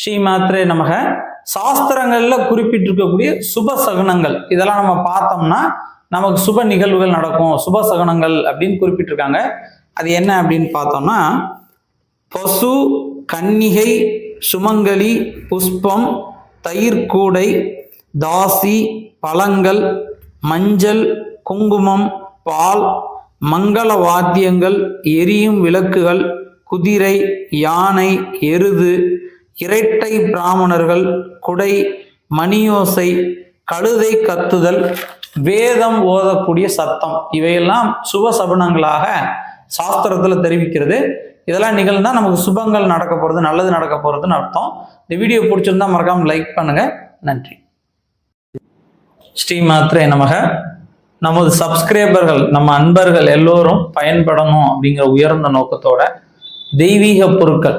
ஸ்ரீமாத்திரை நமக. சாஸ்திரங்கள்ல குறிப்பிட்டிருக்கக்கூடிய சுப சகுனங்கள். இதெல்லாம் நம்ம பார்த்தோம்னா நமக்கு சுப நிகழ்வுகள் நடக்கும். சுப சகுனங்கள் அப்படின்னு குறிப்பிட்டிருக்காங்க. அது என்ன அப்படின்னு பார்த்தோம்னா பசு கன்னிகை சுமங்கலி புஷ்பம் தயிர்கூடை தாசி பழங்கள் மஞ்சள் குங்குமம் பால் மங்கள வாத்தியங்கள் எரியும் விளக்குகள் குதிரை யானை எருது இரட்டை பிராமணர்கள் குடை மணியோசை கழுதை கத்துதல் வேதம் ஓதக்கூடிய சத்தம். இவையெல்லாம் சுப சபனங்களாக சாஸ்திரத்தில் தெரிவிக்கிறது. இதெல்லாம் நிகழ்ந்தால் நமக்கு சுபங்கள் நடக்க போகிறது நல்லது நடக்க போகிறதுன்னு அர்த்தம். இந்த வீடியோ பிடிச்சிருந்தா மறக்காமல் லைக் பண்ணுங்கள் நன்றி. ஸ்ரீ மாத்ரே நமக. நமது சப்ஸ்கிரைபர்கள் நம்ம அன்பர்கள் எல்லோரும் பயன்படணும் அப்படிங்கிற உயர்ந்த நோக்கத்தோட தெய்வீக பொருட்கள்